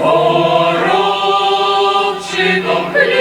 горобчиком хліб.